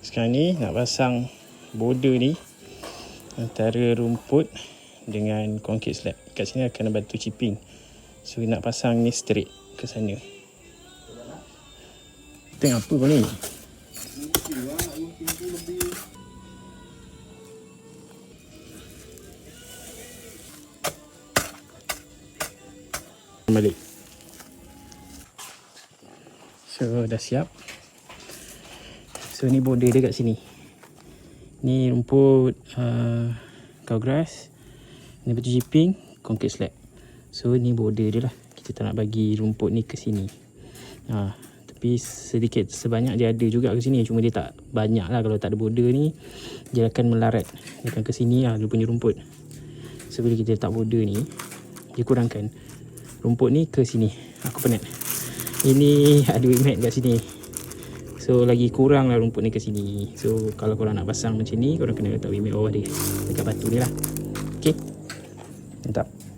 Sekarang ni nak pasang border ni antara rumput dengan concrete slab. Kat sini akan batu chipping. So nak pasang ni straight ke sana. Tengok apa kau ni? Balik. So dah siap. So ni border dia kat sini. Ni rumput uh, cow grass. Ni batu jiping, concrete slab. So ni border dia lah. Kita tak nak bagi rumput ni ke sini. Ha, tapi sedikit sebanyak dia ada juga ke sini. Cuma dia tak banyak lah kalau tak ada border ni. Dia akan melarat. Dia akan ke sini lah dia punya rumput. So bila kita letak border ni, dia kurangkan rumput ni ke sini. Aku penat. Ini ada wing mat kat sini. So lagi kurang lah rumput ni ke sini. So kalau korang nak pasang macam ni, korang kena letak mat bawah dia. Dekat batu ni lah. Okay. Mantap.